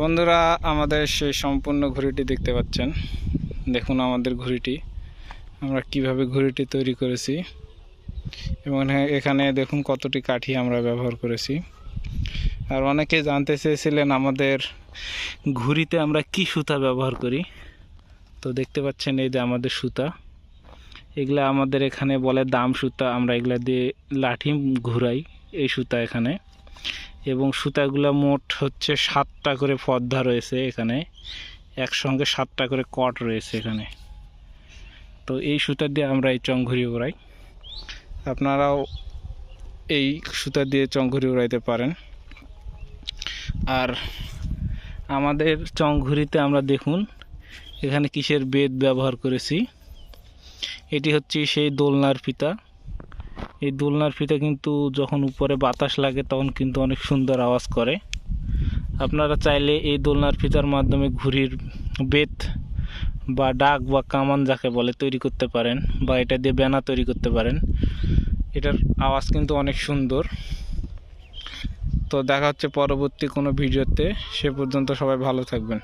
বন্ধুরা, আমাদের সেই সম্পূর্ণ ঘড়িটি দেখতে পাচ্ছেন। দেখুন আমাদের ঘড়িটি। আমরা কীভাবে ঘড়িটি তৈরি করেছি। এবং এখানে- এখানে দেখুন কতটি কাঠি আমরা ব্যবহার করেছি। আর অনেকে জানতে চেয়েছিলেন আমাদের ঘুড়িতে আমরা কি সুতা ব্যবহার করি। তো দেখতে পাচ্ছেন এই যে আমাদের সুতা। এগুলা আমাদের এখানে বলে দাম সুতা। আমরা এগুলা দিয়ে লাঠি ঘুরাই এই সুতা এখানে। এবং সুতাগুলো মোট হচ্ছে সাতটা করে পর্দা রয়েছে এখানে। একসঙ্গে সাতটা করে কট রয়েছে এখানে। তো এই সুতা দিয়ে আমরা এই চংঘুরি উড়াই। আপনারাও এই সুতা দিয়ে চংঘুরি উড়াইতে পারেন। আর আমাদের চংঘুরিতে আমরা দেখুন, এখানে কিসের বেদ ব্যবহার করেছি? এটি হচ্ছে সেই দোলনার ফিতা। এই দোলনার ফিতা কিন্তু যখন উপরে বাতাস লাগে তখন কিন্তু অনেক সুন্দর আওয়াজ করে। আপনারা চাইলে এই দোলনার ফিতার মাধ্যমে ঘুড়ির বেত বা ডাক বা কামান যাকে বলে তৈরি করতে পারেন বা এটা দিয়ে ব্যানা তৈরি করতে পারেন। এটার আওয়াজ কিন্তু অনেক সুন্দর। তো দেখা হচ্ছে পরবর্তী কোনো ভিডিওতে। সে পর্যন্ত সবাই ভালো থাকবেন।